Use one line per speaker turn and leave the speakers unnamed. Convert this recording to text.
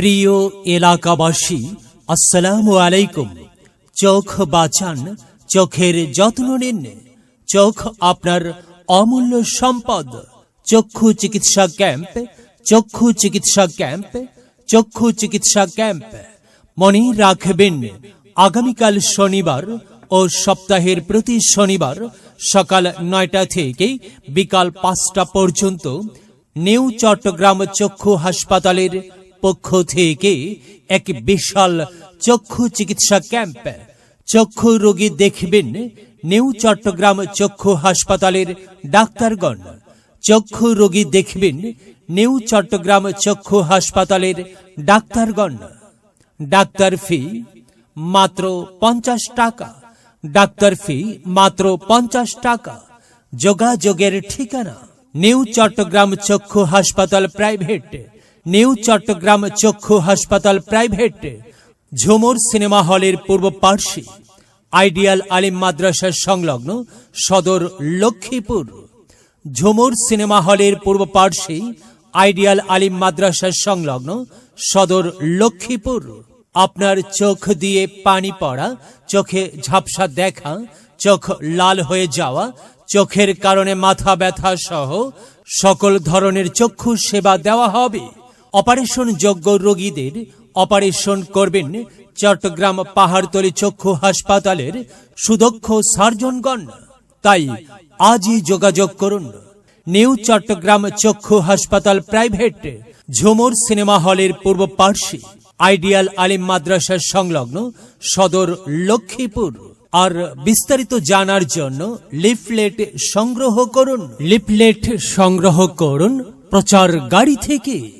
প্রিয় এলাকাবাসী, আসসালামু আলাইকুম। চোখ বাঁচান, চোখের যত্ন নিন। চোখ আপনার অমূল্য সম্পদ। চক্ষু চিকিৎসা ক্যাম্প, চক্ষু চিকিৎসা ক্যাম্প, চক্ষু চিকিৎসা ক্যাম্প। মনে রাখবেন, আগামীকাল শনিবার ও সপ্তাহের প্রতি শনিবার সকাল নয়টা থেকে বিকাল পাঁচটা পর্যন্ত নিউ চট্টগ্রাম চক্ষু হাসপাতালের পক্ষ থেকে এক বিশাল চক্ষু চিকিৎসা ক্যাম্প। চক্ষু রোগী দেখবেন নিউ চট্টগ্রাম চক্ষু হাসপাতালের ডাক্তারগণ। চক্ষু রোগী দেখবেন নিউ চট্টগ্রাম চক্ষু হাসপাতালের ডাক্তারগণ। ডাক্তার ফি মাত্র পঞ্চাশ টাকা। ডাক্তার ফি মাত্র পঞ্চাশ টাকা। যোগাযোগের ঠিকানা নিউ চট্টগ্রাম চক্ষু হাসপাতাল প্রাইভেট। নিউ চট্টগ্রাম চক্ষু হাসপাতাল প্রাইভেট, ঝুমুর সিনেমা হলের পূর্ব পার্শ্বে, আইডিয়াল আলিম মাদ্রাসার সংলগ্ন সদর লক্ষ্মীপুর। ঝুমুর সিনেমা হলের পূর্ব পার্শ্বে, আইডিয়াল আলিম মাদ্রাসার সংলগ্ন সদর লক্ষ্মীপুর। আপনার চোখ দিয়ে পানি পড়া, চোখে ঝাপসা দেখা, চোখ লাল হয়ে যাওয়া, চোখের কারণে মাথা ব্যথা সহ সকল ধরনের চক্ষু সেবা দেওয়া হবে। অপারেশন যোগ্য রোগীদের অপারেশন করবেন চট্টগ্রাম পাহাড়তলি চক্ষু হাসপাতালের সুদক্ষ সার্জনগণ। তাই আজই যোগাযোগ করুন। নিউ চট্টগ্রাম চক্ষু হাসপাতাল প্রাইভেট, ঝুমুর সিনেমা হলের পূর্ব পার্শ্বে, আইডিয়াল আলিম মাদ্রাসার সংলগ্ন সদর লক্ষ্মীপুর। আর বিস্তারিত জানার জন্য লিফলেট সংগ্রহ করুন। লিফলেট সংগ্রহ করুন প্রচার গাড়ি থেকে।